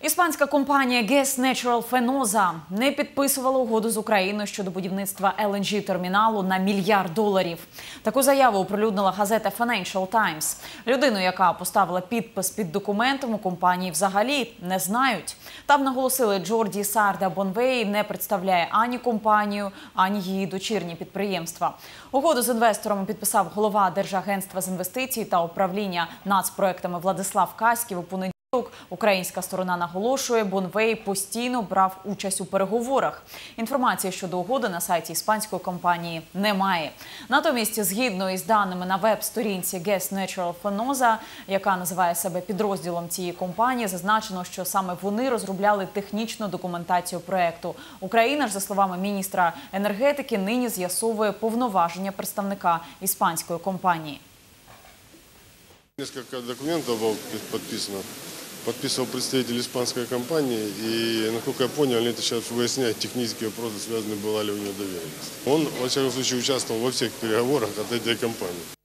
Іспанська компанія Gas Natural Fenosa не підписувала угоду з Україною щодо будівництва LNG терміналу на мільярд доларів. Таку заяву оприлюднила газета Financial Times. Людину, яка поставила підпис під документом, у компанії взагалі не знають. Там наголосили, Джорді Сарда Бонвей не представляє ані компанію, ані її дочірні підприємства. Угоду з інвесторами підписав голова Держагентства з інвестицій та управління нацпроектами Владислав Каськів у понеділок. Українська сторона наголошує, Бонвей постійно брав участь у переговорах. Інформації щодо угоди на сайті іспанської компанії немає. Натомість, згідно із даними на веб-сторінці Gas Natural Fenosa, яка називає себе підрозділом цієї компанії, зазначено, що саме вони розробляли технічну документацію проекту. Україна ж, за словами міністра енергетики, нині з'ясовує повноваження представника іспанської компанії. Несколько документов было подписано. Подписывал представитель испанской компании, и, насколько я понял, они это сейчас выясняют технические вопросы, связанные, была ли у него доверенность. Он, во всяком случае, участвовал во всех переговорах от этой компании.